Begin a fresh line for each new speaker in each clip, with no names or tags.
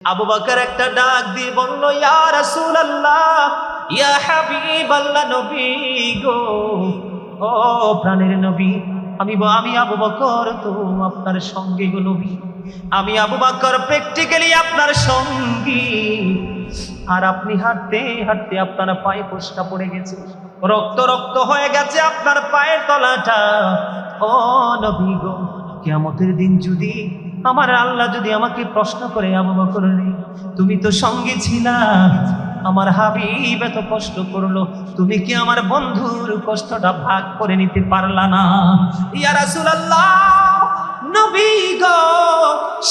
আবু বকর একটা ডাক দিয়ে বলল, ইয়া রাসূলুল্লাহ, ইয়া হাবিবাল্লাহ নবী গো, ও প্রাণের নবী, আমি আমি আবু বকর, তো আপনার সঙ্গে গো নবী। আমি আবু বকর প্র্যাকটিক্যালি আপনার সঙ্গী। আর আপনি হাঁটতে হাঁটতে আপনার পায়ে ফোসকা পড়ে গেছে। রক্ত রক্ত হয়ে গেছে আপনার পায়ের তলাটা। ও নবী গো, কিয়ামতের দিন যদি আমার আল্লাহ যদি আমাকে প্রশ্ন করে, আবু বকর, তুমি তো সঙ্গে ছিলা, আমার হাবিব এত কষ্ট করল, তুমি কি আমার বন্ধুর কষ্টটা ভাগ করে নিতে পারলা না? ইয়া রাসূলুল্লাহ, নবী গো,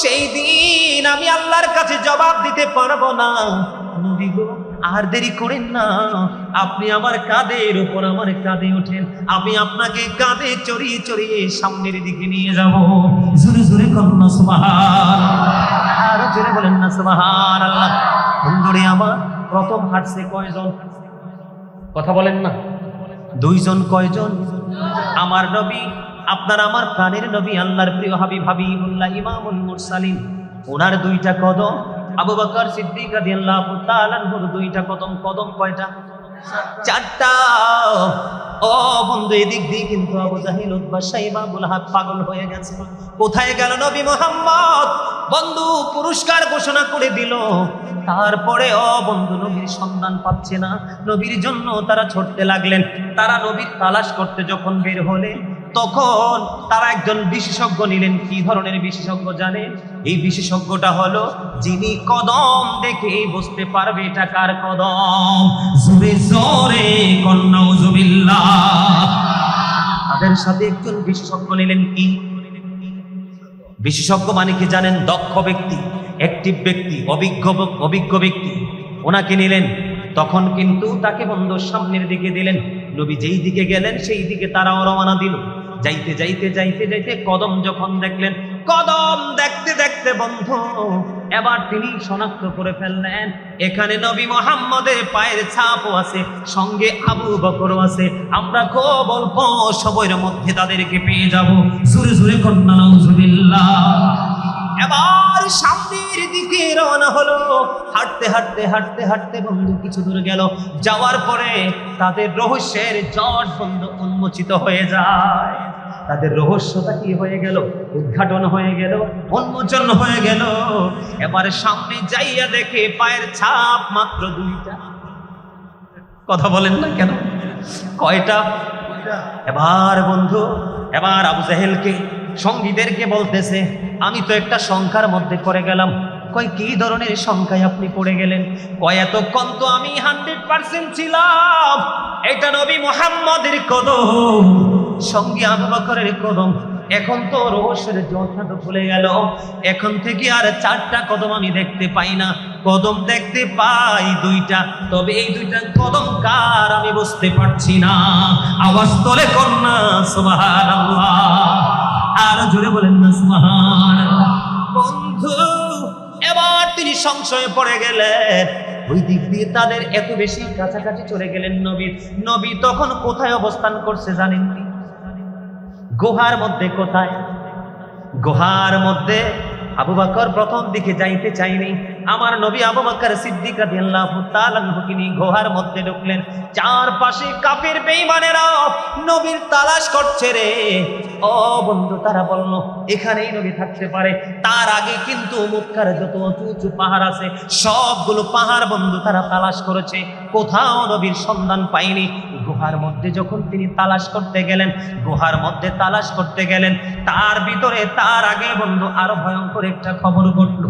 সেই দিন আমি আল্লাহর কাছে জবাব দিতে পারব না। নবী গো আর দেরি করেন না। আপনি আমার কাঁধের উপর আমার কাঁধে ওঠেন। আমি আপনাকে কাঁধে চড়িয়ে চড়িয়ে সামনের দিকে নিয়ে যাব। জোরে জোরে কন্যা সুবহান আর জোরে বলেন না সুবহান আল্লাহ বন্ধুরে আমার, প্রথম হাঁটছে কয়জন? কথা বলেন না। দুইজন কয়জন? আমার নবী, আপনার আমার প্রাণের নবী, আল্লাহর প্রিয় হাবিব হাবিবুল্লাহ ইমামুল মুরসালিন। ওনার দুইটা কদম আবু বকর সিদ্দিক রাদিয়াল্লাহু তাআলা আনহুর দুইটা কদম কদম কয়টা? চারটা। ও বন্ধু, এদিক দিয়ে কিন্তু আবু জাহিল, উতবা, সাইবা বুলহাব পাগল হয়ে গেছে। কোথায় গেল নবী মোহাম্মদ? বন্ধু, পুরস্কার ঘোষণা করে দিল। তারপরে ও বন্ধু, নবীর সন্ধান পাচ্ছে না। নবীর জন্য তারা ছুটতে লাগলেন। তারা নবীর তালাশ করতে যখন বের হলে তখন তারা একজন বিশেষজ্ঞ নিলেন। কি ধরনের বিশেষজ্ঞ জানেন এই বিশেষজ্ঞটা হলো যিনি কদম দেখে বুঝতে পারবে এটা কার কদম। জোরে জোরে কন্নাউজুবিল্লাহ তাদের সাথে একজন বিশেষজ্ঞ নিলেন কি? বিশেষজ্ঞ মানে কি জানেন? দক্ষ ব্যক্তি অ্যাক্টিভ ব্যক্তি, অভিজ্ঞ অভিজ্ঞ ব্যক্তি। ওনাকে নিলেন। তখন কিন্তু তাকে বন্ধ সামনের দিকে দিলেন। নবী যেই দিকে গেলেন, সেই দিকে তারাও রওনা দিল। যাইতে যাইতে যাইতে যাইতে কদম যখন দেখলেন, কদম দেখতে দেখতে বন্ধ। এবার তিনি শনাক্ত করে ফেললেন, এখানে নবী মোহাম্মদের পায়ের ছাপও আছে, সঙ্গে আবু বকরও আছে। আমরা খুব অল্প সময়ের মধ্যে তাদেরকে পেয়ে যাব। সুরে সুরে কন্যা নজুবিল্লাহ এবার সামনের দিকে রওনা হলো। হাঁটতে হাঁটতে হাঁটতে হাঁটতে বন্ধু কিছু দূর গেল। যাওয়ার পরে তাদের রহস্যের জট বন্ধ উন্মোচিত হয়ে যায়। তাদের রহস্যটা কি হয়ে গেল? উদ্ঘাটন হয়ে গেল, উন্মোচন হয়ে গেল। এবারে সামনে যাইয়া দেখে পায়ের ছাপ মাত্র দুইটা। কথা বলেন না কেন? কয়টা? এবার বন্ধু, এবার আবু জাহেলকে সঙ্গীদেরকে বলতেছে, আমি তো একটা সংখ্যার মধ্যে পড়ে গেলাম। কয়, কি ধরনের সংখ্যায় আপনি পড়ে গেলেন? কয়, এতক্ষণ তো আমি হান্ড্রেড পার্সেন্ট ছিলাম। এটা নবী মোহাম্মদের কদম, সঙ্গী আবু কদম। এখন তো রহস্যের জলটা ভুলে গেল। এখন থেকে আর চারটা কদম আমি দেখতে পাই না। কদম দেখতে পাই দুইটা, তবে এই দুইটা কদম কার আমি বুঝতে পারছি না। আওয়াজ তোলে কন্যা, সুবহানাল্লাহ। আর জোরে বলেন না বন্ধু, এবার তিনি সংশয়ে পড়ে গেলেন ওই দিক দিয়ে তাদের এত বেশি কাছাকাছি চলে গেলেন নবী নবী তখন কোথায় অবস্থান করছে জানেননি গুহার মধ্যে কোথায়? গুহার মধ্যে আবু বাকর প্রথম দিকে যাইতে চাইনি আমার নবী আবু বকর সিদ্দিক রাদিয়াল্লাহু তাআলা আনহুকে নিয়ে গুহার মধ্যে ঢুকলেন। চারপাশে কাফের বেঈমানেরা নবীর তালাশ করছে রে। ও বন্ধু, তারা বলল, এখানেই নবী থাকতে পারে। তার আগে কিন্তু মক্কার যত উঁচু উঁচু পাহাড় আছে, সবগুলো পাহাড় বন্ধু তারা তালাশ করেছে। কোথাও নবীর সন্ধান পায়নি। গুহার মধ্যে যখন তিনি তালাশ করতে গেলেন, গুহার মধ্যে তালাশ করতে গেলেন, তার ভিতরে তার আগে বন্ধু আরও ভয়ঙ্কর একটা খবর ঘটলো।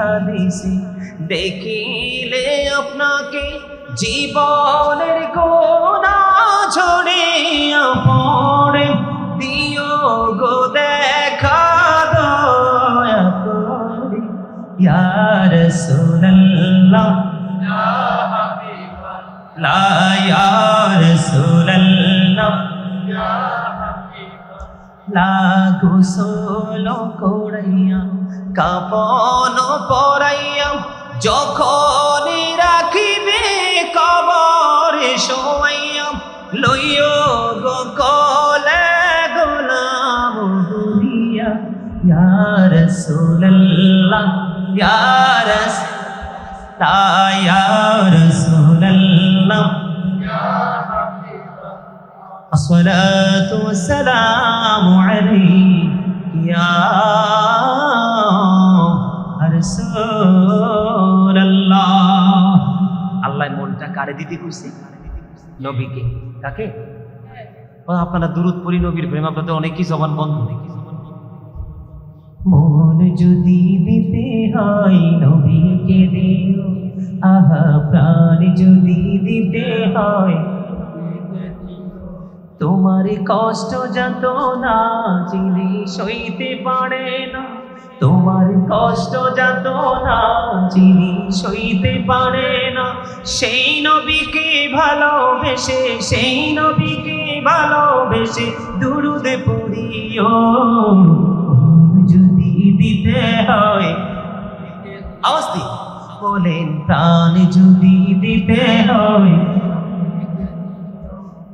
হাদিসে দেখিলে আপনাকে জীবনের গোনা ঝরিয়া পড়ে দিও গো দেখা দয়া করে। ইয়া রাসূলুল্লাহ। লা ইয়া রাসূলাল্লাহ। লা গোসল করাইয়া কাপন শোয়াইয়া লইও গো কলে গোলাম হুলিয়া ইয়া রাসূলুল্লাহ ইয়া রাস তা ইয়া রাসূলুল্লাহ الصلاة والسلام عليك يا رسول الله আল্লাহ মনটা কারে দিতে কইছে নবীকে। কাকে? ও আপনারা দুরুদ পড়ি নবীর প্রেম আপনাদের অনেকই জবান বন্ধ। মন যদি দিতে হয় নবীকে দিও আহা প্রাণ যদি দিতে হয়। তোমার কষ্ট যত না যিনি সইতে পারে না তোমার কষ্ট যত না, যিনি সইতে পারে না। সেই নবীকে ভালোবেসে, সেই নবীকে ভালোবেসে দুরুদে পড়িও। যদি দিতে হয় দি বলেন, প্রাণ যদি দিতে হয়,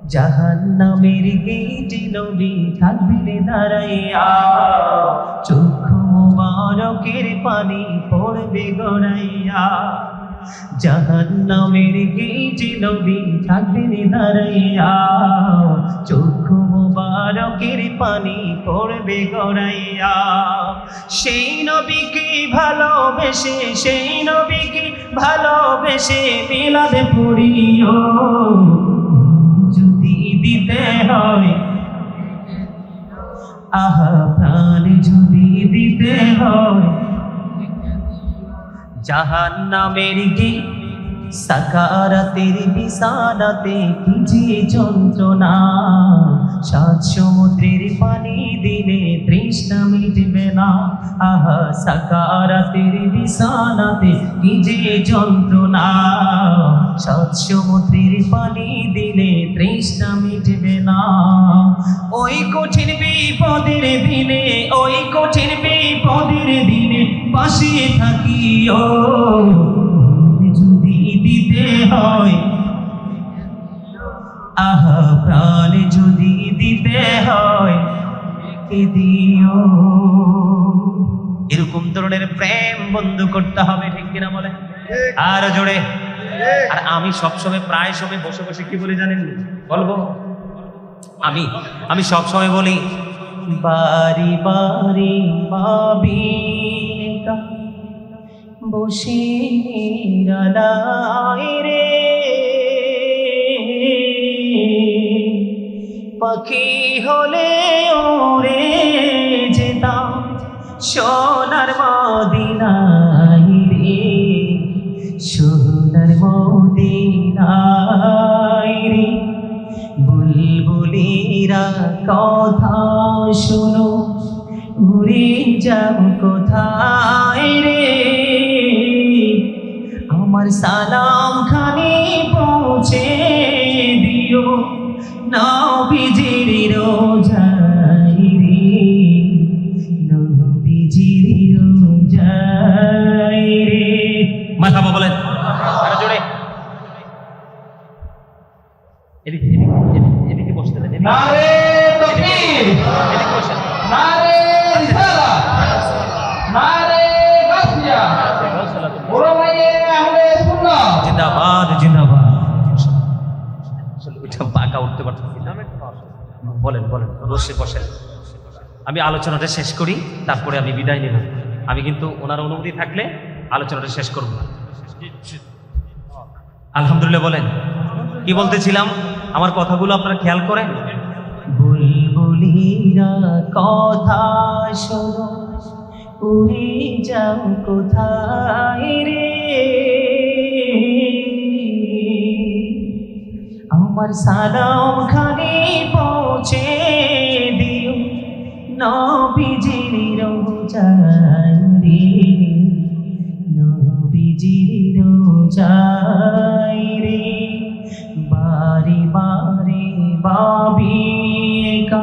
জাহান্নামের গেটে নবী থাকবিলে দাঁড়াইয়া। চক্ষু মুবারকের পানি পড়বে গড়াইয়া। জাহান্নামের গেটে নবী থাকবিলে দাঁড়াইয়া। চক্ষু মুবারকের পানি পড়বে গড়াইয়া। সেই নবীকে ভালোবেসে, সেই নবীকে ভালোবেসে মিলাদে পড়িও। যদি দিতে হয় আহা প্রাণ যদি দিতে হয়। জাহান নামের কি সাকারাতের বিছানাতে কি যে যন্ত্রণা। সাত সমুদ্রের পানি দিলে তৃষ্ণা মিটবে না। আহা, সাকারাতের বিছানাতে কি যে যন্ত্রণা। সাত সমুদ্রের পানি দিলে তৃষ্ণা মিটবে না। ওই কঠিন বিপদের দিনে, ওই কঠিন বিপদের দিনে পাশে থাকিও। হয়। আহা প্রাণ যদি দিতে হয় কে দিও। এরকম ধরনের প্রেম বন্ধ করতে হবে ঠিক কিনা বলে আর জোরে। আর আমি সবসময় প্রায় সময় বসে বসে কি বলি জানেন? বলব? আমি আমি সব সময় বলি বাড়ি বাড়ি একা বসে রে পাখি হলে ওরে যেতাম সোনার মদিনায় রে সোনার মদিনায় রে বুলবুলিরা কথা শুনো, ঘুরে যাব কোথায় রে? আমার সালাম খানি পৌঁছে দিও। নবীজির রোজাই রে। নবীজির রোজাই রে। মাথা বলেন। আরও জোরে। এদিকে এদিকে এদিকে- এদিকে বসতে দেন
নারে তকবীর নারে রিসালাত নারে
বলেন বলেন, বসে বসেন। আমি আলোচনাটা শেষ করি, তারপরে আমি বিদায় নেব। আমি কিন্তু ওনার অনুমতি থাকলে আলোচনাটা শেষ করব না। আলহামদুলিল্লাহ বলেন, কি বলতেছিলাম? আমার কথাগুলো আপনারা খেয়াল করেন। কথা শোনো, উড়ে যাও কোথায় রে? আমার সালাম খানে পৌঁছে দিও। নবীজির রোজায় রে নবীজির রোজায় রে।
বারে বাবি একা।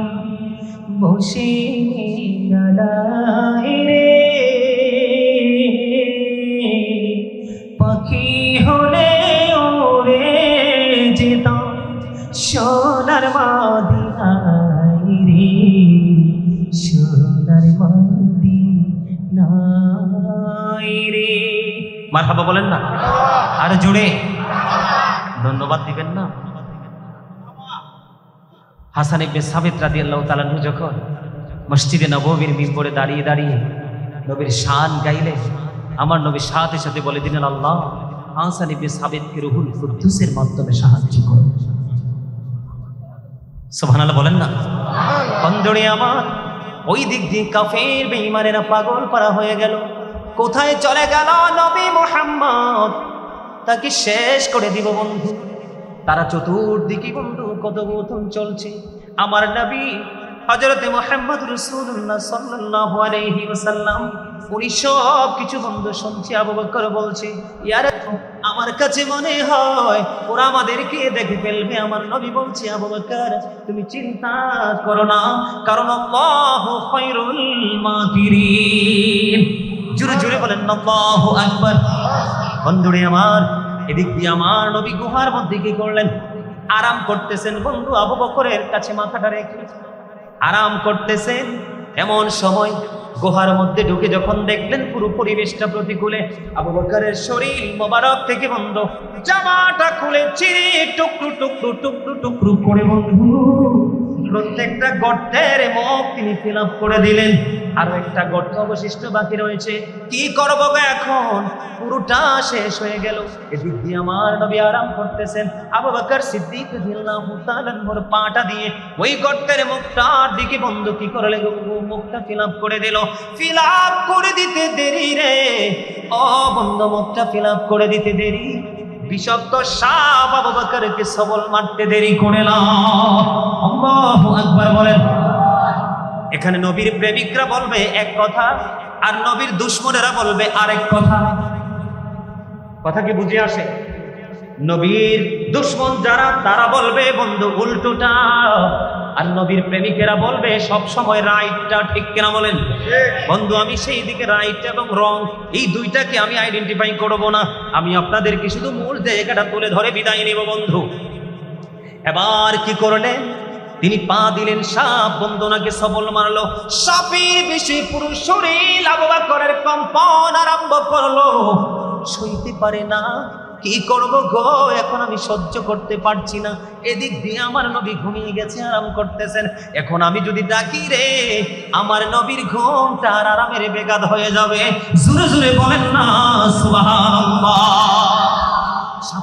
বসে গলায় রে।
মারহাবা বলেন না? আর জুড়ে। ধন্যবাদ দিবেন না? হাসান ইবনে সাবিত রাদিয়াল্লাহু তাআলা যখন মসজিদে নববীর মিম্বরে দাঁড়িয়ে দাঁড়িয়ে নবীর শান গাইলেন আমার নবীর সাথে সাথে বলে দিলেন আল্লাহ হাসান ইবনে সাবিতকে রুহুল কুদ্দুসের মাধ্যমে সাহায্য করুন সুবহানাল্লাহ বলেন না? বন্ধুরে আমার? ওই দিক দিয়ে কাফের বেঈমানেরা পাগল পারা হয়ে গেল। কোথায় চলে গেল নবী মোহাম্মদ? তাকে শেষ করে দিব বন্ধু। তারা চতুর্দিকে বন্ধু কথোপকথন চলছে। আমার নবী হজরতে মোহাম্মদ রসুল্লাহ সাল্লাল্লাহু আলাইহি ওয়াসাল্লাম, উনি সব কিছু বন্ধু শুনছে। আবু বকর বলছে ইয়ার আমার কাছে মনে হয় ওরা আমাদেরকে দেখে ফেলবে। আমার নবী বলছে, আবু বকর, তুমি চিন্তা করো না, কারণ আল্লাহু খায়রুল মাকিরিন জোরে জোরে বলেন, আল্লাহু আকবার। বন্ধুরে আমার, এদিক দিয়ে আমার নবী গুহার মধ্যে কি করলেন? আরাম করতেছেন বন্ধু আবু বকরের কাছে মাথাটা রেখে। আরাম করতেছেন এমন সময় গুহার মধ্যে ঢুকে যখন দেখলেন পুরো পরিবেশটা প্রতিকূলে, আবু বকরের শরীর মোবারক থেকে বন্ধ। জামাটা খুলে চিরে টুকরু টুকরু টুকরু টুকরু করে বন্ধু, প্রত্যেকটা গর্তের মুখ তিনি ফিল করে দিলেন। আরও একটা গর্ত অবশিষ্ট বাকি রয়েছে। কি করব গো এখন? পুরোটা শেষ হয়ে গেল। এদিক দিয়ে আমার নবী আরাম করতেছেন। আবু বকর সিদ্দিক মোর পাটা দিয়ে ওই গর্তের মুখটার দিকে বন্ধ কি করলে গো? মুখটা ফিল করে দিল। ফিল করে দিতে দেরি রে। ও বন্ধ মুখটা ফিল করে দিতে দেরি। বিষাক্ত সাপ আবু বকরকে সবল মারতে দেরি করে না। আল্লাহু আকবার বলেন এখানে নবীর প্রেমিকরা বলবে এক কথা, আর নবীর দুশ্মনেরা বলবে আরেক কথা। কথা কি বুঝে আসে? নবীর দুশ্মন যারা, তারা বলবে, বন্ধু, উল্টোটা। আর নবীর প্রেমিকেরা বলবে, সব সময় রাইটটা ঠিক কেনা বলেন? বন্ধু, আমি সেই দিকে রাইট এবং রং, এই দুইটাকে আমি আইডেন্টিফাই করব না। আমি আপনাদেরকে শুধু মূল জায়গাটা তুলে ধরে বিদায় নেব, বন্ধু। এবার কি করলেন? তিনি পা দিলেন, সাপ বন্দনাকে সবল মারলো। সাপের বেশি পুরো শরীর আবু বকরের কম্পন আরম্ভ করল। সইতে পারে না। কি করব গো? এখন আমি সহ্য করতে পারছি না। এদিক দিয়ে আমার নবী ঘুমিয়ে গেছে, আরাম করতেছেন। এখন আমি যদি ডাকি রে, আমার নবীর ঘুমটা আর আরামের বেগাদ হয়ে যাবে। জোরে জোরে বলেন না সুবহানাল্লাহ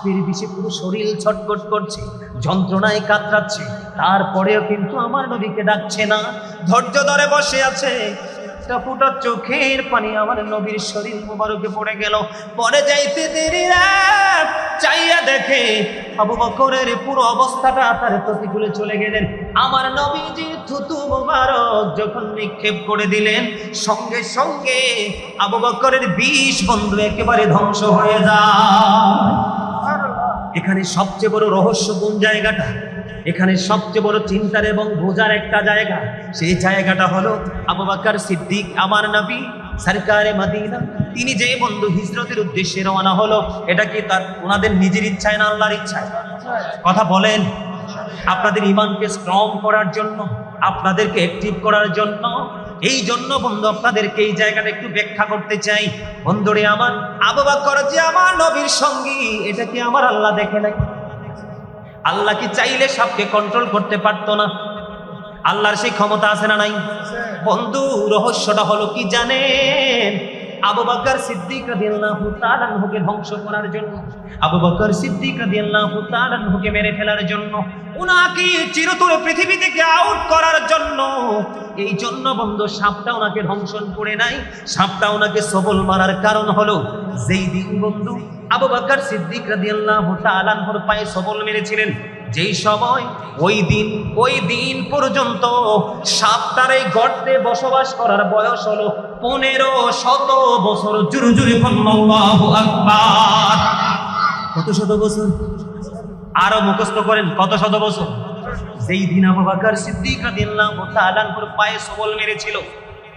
সাপের বিষে পুরো শরীর ছটফট করছে, যন্ত্রণায় কাতরাচ্ছে। তারপরেও কিন্তু আমার নবীকে ডাকছে না। ধৈর্য ধরে বসে আছে। একটা চোখের পানি আমার নবীর শরীর মোবারকে পড়ে গেল। পরে যাইতে দেরি চাইয়া দেখে আবু বকরের পুরো অবস্থাটা তার প্রতিকূলে চলে গেলেন। আমার নবীজি থুতু মোবারক যখন নিক্ষেপ করে দিলেন, সঙ্গে সঙ্গে আবু বকরের বিষ বন্ধু একেবারে ধ্বংস হয়ে যায়। এখানে সবচেয়ে বড় রহস্য কোন জায়গাটা? এখানে সবচেয়ে বড় চিন্তার এবং বোঝার একটা জায়গা। সেই জায়গাটা হলো আবু বাকর সিদ্দিক, আমার নবী, সরকারে মদিনা। তিনি যে বন্ধু হিজরতের উদ্দেশ্যে রওনা হলো, এটা কি তার, ওনাদের নিজের ইচ্ছায় না আল্লাহর ইচ্ছায়? কথা বলেন। আপনাদের ইমানকে স্ট্রং করার জন্য, আপনাদেরকে অ্যাক্টিভ করার জন্য এই জন্য বন্ধু, আপনাদেরকে এই জায়গাটা একটু ব্যাখ্যা করতে চাই। বন্ধুরে আমার আবাবা করে যে আমার নবীর সঙ্গী, এটা কি আমার আল্লাহ দেখে নাই? আল্লাহ কি চাইলে সবকে কন্ট্রোল করতে পারতো না? আল্লাহর সেই ক্ষমতা আছে না নাই? বন্ধু, রহস্যটা হলো কি জানেন? ধ্বংস করার জন্য মেরে ফেলার জন্য পৃথিবী থেকে আউট করার জন্য। এই জন্য বন্ধু, সাপটা ওনাকে করে সাপটা ওনাকে সবল মারার কারণ হলো, যেই দিন বন্ধু, আবু বকর সিদ্দিক রাদিয়াল্লাহু তাআলা আনহুর পায়ে সবল মেরেছিলেন যেই সময় ওই দিন ওই দিন পর্যন্ত সাপটার এই গর্তে বসবাস করার বয়স হলো পনেরো শত বছর। জুরু জুরি কত শত বছর? আরও মুখস্থ করেন, কত শত বছর? যেই দিন আবু বকর সিদ্দিক তাআলা পায়ে সবল মেরেছিল,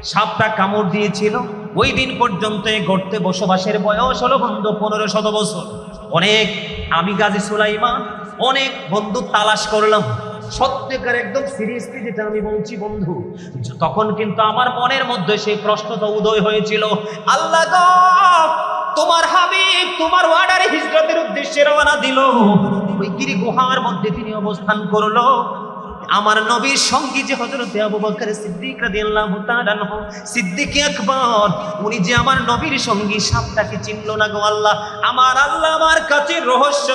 সাপটা কামড় দিয়েছিল, ওই দিন পর্যন্ত গর্তে বসবাসের বয়স হলো বন্ধু পনেরো শত বছর। অনেক আমি গাজী সুলাইমান অনেক বন্ধু তালাশ করলাম। সত্যিকার একদম সিরিয়াসলি যেটা আমি বলছি, বন্ধু, তখন কিন্তু আমার মনের মধ্যে সেই প্রশ্নটা উদয় হয়েছিল, আল্লাহ তোমার হাবিব তোমার ওয়ার্ডারে হিজরতের উদ্দেশ্যে রওনা দিল। ওই গিরি গুহার মধ্যে তিনি অবস্থান করল। আমার নবীর সঙ্গী যে হযরতে আবু বকর সিদ্দিক রাদিয়াল্লাহু তাআলা সিদ্দিক আকবর, উনি যে আমার নবীর সঙ্গী, সাপটাকে চিনলো না গো আল্লাহ। আমার আল্লাহ আমার কাছে রহস্য।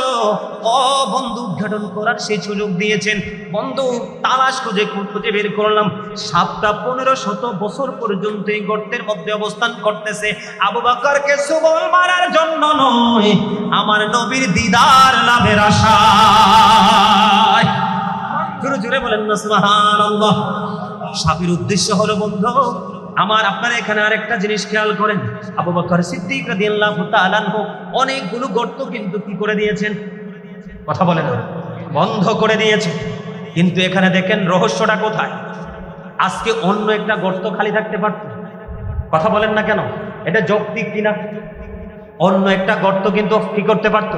ও বন্ধু, উদ্ঘাটন করার সেই সুযোগ দিয়েছেন। বন্ধু, তালাশ খুঁজে খুঁজে বের করলাম। সাপটা পনেরো শত বছর পর্যন্ত এই গর্তের মধ্যে অবস্থান করতেছে। আবু বকরকে সুবল মারার জন্য নয়, আমার নবীর দিদার লাভের আশায় জোরে জোরে বলেন না সাপের উদ্দেশ্য হলো, বন্ধু, আমার আপনারা এখানে আরেকটা জিনিস খেয়াল করেন। আবু বকর সিদ্দিক অনেকগুলো গর্ত কিন্তু কি করে দিয়েছেন? কথা বলেন। বন্ধ করে দিয়েছে কিন্তু এখানে দেখেন রহস্যটা কোথায়? আজকে অন্য একটা গর্ত খালি থাকতে পারত। কথা বলেন না কেন? এটা যৌক্তিক কিনা? অন্য একটা গর্ত কিন্তু কি করতে পারত?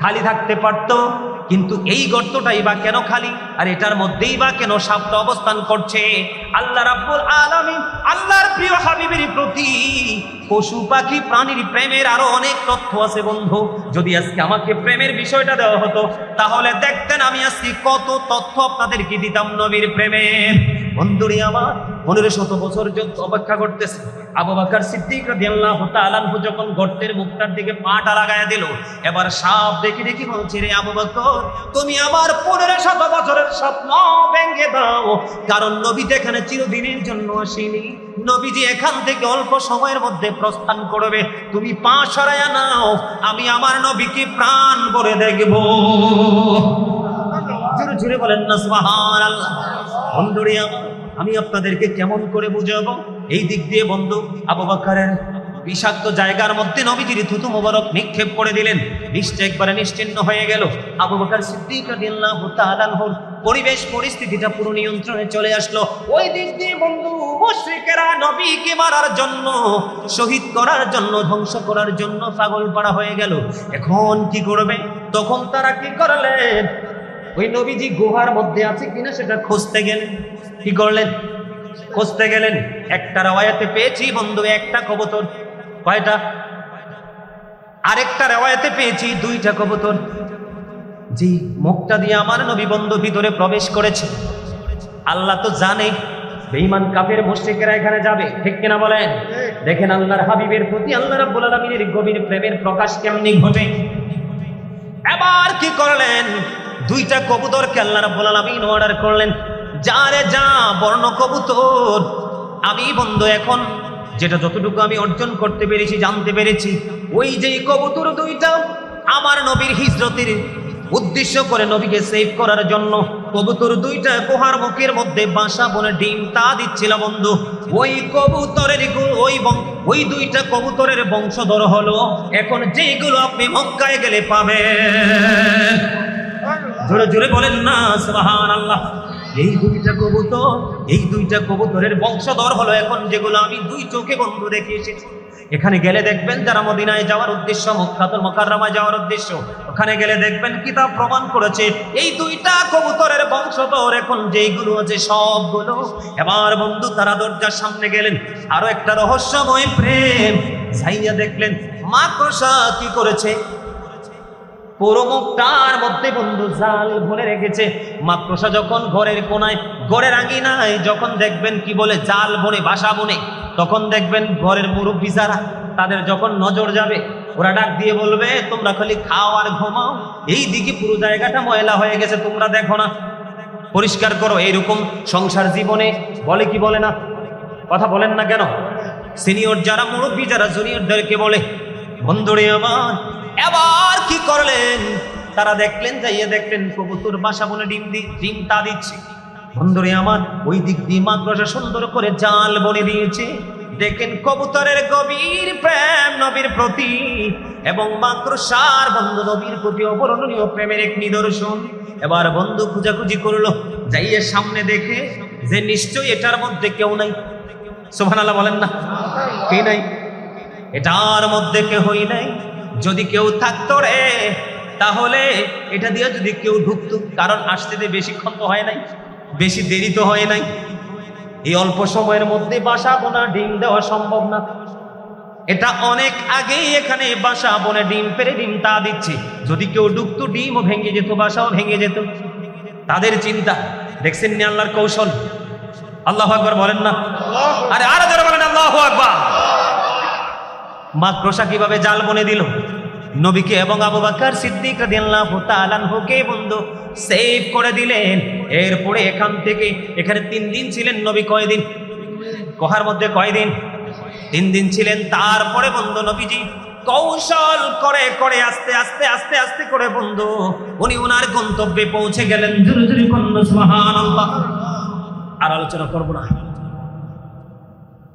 খালি থাকতে পারত কিন্তু এই গর্তটাই বা কেন খালি? আর এটার মধ্যেই বা কেন সাপটা অবস্থান করছে? আল্লাহ রাব্বুল আলামিন আল্লাহর প্রিয় হাবিবের প্রতি পশু পাখি প্রাণীর প্রেমের আরও অনেক তথ্য আছে বন্ধু। যদি আজকে আমাকে প্রেমের বিষয়টা দেওয়া হতো, তাহলে দেখতেন আমি আজকে কত তথ্য আপনাদেরকে দিতাম নবীর প্রেমের। বন্ধুরি আমার পনেরো শত বছর অপেক্ষা করতেছে। আবু বকর সিদ্দিক রাদিয়াল্লাহু তাআলা আনহু যখন গর্তের মুখটার দিকে পাটা লাগায় দিল, এবার সাপ দেখি দেখি বলছে, রে আবু বকর, তুমি আমার পনেরো শত বছরের স্বপ্ন ভেঙে দাও। কারণ নবী তো এখানে চিরদিনের জন্য আসেনি। নবীজি এখান থেকে অল্প সময়ের মধ্যে প্রস্থান করবে। তুমি পা সরাইয়া নাও, আমি আমার নবীকে প্রাণ ভরে দেখব। জোরে জোরে বলেন না, সুবহানাল্লাহ। বন্ধুরে আমার আমি আপনাদেরকে কেমন করে বুঝাবো? এই দিক দিয়ে বন্ধু, আবু বিষাক্ত জায়গার মধ্যে নবীজির থুতু মোবারক নিক্ষেপ করে দিলেন। নিশ্চয় একবারে নিশ্চিন্ন হয়ে গেল। আবু বকর সিদ্দিক রাদিয়াল্লাহু পরিবেশ পরিস্থিতিটা পুরো নিয়ন্ত্রণে চলে আসলো। ওই দিক দিয়ে বন্ধু, মুশরিকেরা নবীকে মারার জন্য, শহীদ করার জন্য, ধ্বংস করার জন্য পাগল পাড়া হয়ে গেল। এখন কি করবে? তখন তারা কি করলেন? ওই নবীজি গুহার মধ্যে আছে কিনা সেটা খুঁজতে গেলেন। কি করলেন? খুঁজতে গেলেন। একটা রেওয়ায়াতে পেয়েছি, বন্ধু, একটা কবুতর। কয়টা? আরেকটা রেওয়ায়াতে পেয়েছি, দুইটা কবুতর। জি, মুখটা দিয়ে আমার নবী বন্ধু ভিতরে প্রবেশ করেছে। আল্লাহ তো জানে, বেঈমান কাফের মুশরিকেরা এখানে যাবে। ঠিক কিনা বলেন? দেখেন আল্লাহর হাবিবের প্রতি আল্লাহ রাব্বুল আলামিনের গভীর প্রেমের প্রকাশ কেমনি ঘটে। এবার কি করলেন? দুইটা কবুতরকে আল্লাহ রাব্বুল আলামিন অর্ডার করলেন যা রে যা বর্ণ কবুতর, আমি বন্ধু এখন, যেটা যতটুকু আমি অর্জন করতে পেরেছি, জানতে পেরেছি, ওই যে কবুতর দুইটা আমার নবীর হিজরতের উদ্দেশ্য করে নবীকে সেভ করার জন্য, কবুতর দুইটা গুহার মুখের মধ্যে বাসা বনে ডিম তা দিচ্ছিল বন্ধু, ওই কবুতরের ওই ওই দুইটা কবুতরের বংশধর হলো, এখন যেগুলো আপনি মক্কায় গেলে পাবেন। জোরে জোরে বলেন না সুবহান আল্লাহ এই দুইটা কবুতর, এই দুইটা কবুতরের বংশধর হলো এখন যেগুলো আমি দুই চোখে বন্ধু দেখে এসেছি। এখানে গেলে দেখবেন যারা মদিনায় যাওয়ার উদ্দেশ্য, মক্কাতুল মোকাররমায় যাওয়ার উদ্দেশ্য, ওখানে গেলে দেখবেন কিতাব প্রমাণ করেছে, এই দুইটা কবুতরের বংশধর এখন যেইগুলো আছে সবগুলো। এবার বন্ধু, তারা দরজার সামনে গেলেন, আরও একটা রহস্যময় প্রেম। সাইয়া দেখলেন, মাকড়সা কি করেছে? পুরো মুখটার মধ্যে বন্ধু জাল ভরে রেখেছে। মাকড়সা যখন ঘরের কোনায়, ঘরের আঙিনায় যখন দেখবেন কি বলে জাল বনে, বাসা বনে, তখন দেখবেন ঘরের মুরব্বী যারা তাদের যখন নজর যাবে, ওরা ডাক দিয়ে বলবে, তোমরা খালি খাও আর ঘুমাও। এই দিকে পুরো জায়গাটা ময়লা হয়ে গেছে, তোমরা দেখো না। পরিষ্কার করো, এইরকম সংসার জীবনে বলে কি বলে না? কথা বলেন না কেন? সিনিয়র যারা মুরব্বী, যারা জুনিয়রদেরকে বলে, বন্ধুরে আমার এবার কি করলেন? তারা দেখলেন যাইয়ে দেখলেন, কবুতর, বাসা বলে ডিম দি ডিম তা দিচ্ছে। বন্ধুরে আমার, ওই দিক দিয়ে মাদ্রাসা সুন্দর করে জাল বনে দিয়েছে। দেখেন কবুতরের গভীর প্রেম নবীর প্রতি এবং মাকড়সার বন্ধু নবীর প্রতি অবর্ণনীয় প্রেমের এক নিদর্শন। এবার বন্ধু খুঁজাখুঁজি করল, যাইয়ে সামনে দেখে যে নিশ্চয়ই এটার মধ্যে কেউ নাই। সুবহানাল্লাহ বলেন না কে নাই। এটার মধ্যে কেউই নাই। যদি কেউ থাকতো রে তাহলে এটা দিয়ে যদি কেউ ঢুকতো কারণ আসতে যে বেশিক্ষণ তো হয় নাই বেশি দেরি তো হয় নাই। এই অল্প সময়ের মধ্যে বাসা বোনা ডিম দেওয়া সম্ভব না। এটা অনেক আগেই এখানে বাসা বনে ডিম পেরে ডিম তা দিচ্ছে। যদি কেউ ডুবতো ডিমও ভেঙে যেত বাসাও ভেঙে যেত। তাদের চিন্তা দেখছেন নি আল্লাহর কৌশল? আল্লাহ আকবার বলেন না? আরে আরও বলেন আল্লাহ আকবার। মাকড়সা কীভাবে জাল বনে দিল? নবীকে এবং আবু বাকর সিদ্দিক হুকে বন্ধু সেভ করে দিলেন। এরপরে এখান থেকে এখানে তিন দিন ছিলেন নবী কয়দিন? কোহার মধ্যে কয়দিন? তিন দিন ছিলেন। তারপরে বন্ধু নবীজি কৌশল করে করে, আস্তে আস্তে আস্তে আস্তে করে বন্ধু উনি উনার গন্তব্যে পৌঁছে গেলেন। আর আলোচনা করব না।